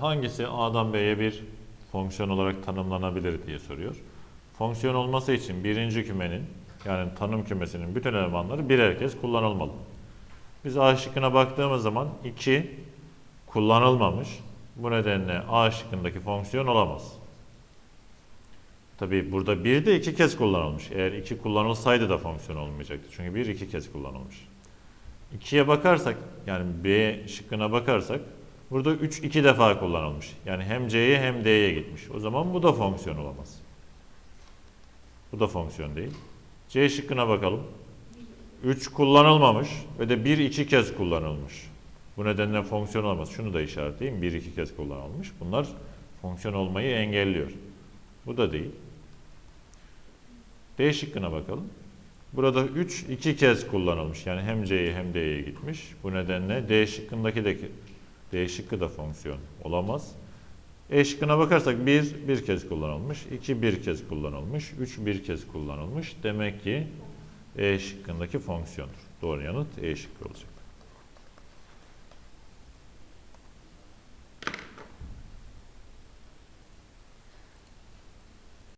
hangisi A'dan B'ye bir fonksiyon olarak tanımlanabilir diye soruyor. Fonksiyon olması için birinci kümenin yani tanım kümesinin bütün elemanları birer kez kullanılmalı. Biz A şıkkına baktığımız zaman 2 kullanılmamış. Bu nedenle A şıkkındaki fonksiyon olamaz. Tabii burada 1 de 2 kez kullanılmış. Eğer 2 kullanılsaydı da fonksiyon olmayacaktı. Çünkü 1 2 kez kullanılmış. 2'ye bakarsak yani B şıkkına bakarsak burada 3 2 defa kullanılmış. Yani hem C'ye hem D'ye gitmiş. O zaman bu da fonksiyon olamaz. Bu da fonksiyon değil. C şıkkına bakalım. 3 kullanılmamış ve de 1 2 kez kullanılmış. Bu nedenle fonksiyon olamaz. Şunu da işaretleyeyim. 1 2 kez kullanılmış. Bunlar fonksiyon olmayı engelliyor. Bu da değil. D şıkkına bakalım. Burada 3 iki kez kullanılmış. Yani hem C'ye hem D'ye gitmiş. Bu nedenle D şıkkındaki de D şıkkı da fonksiyon olamaz. E şıkkına bakarsak 1 bir kez kullanılmış, 2 bir kez kullanılmış, 3 bir kez kullanılmış. Demek ki E şıkkındaki fonksiyondur. Doğru yanıt E şıkkı olacak.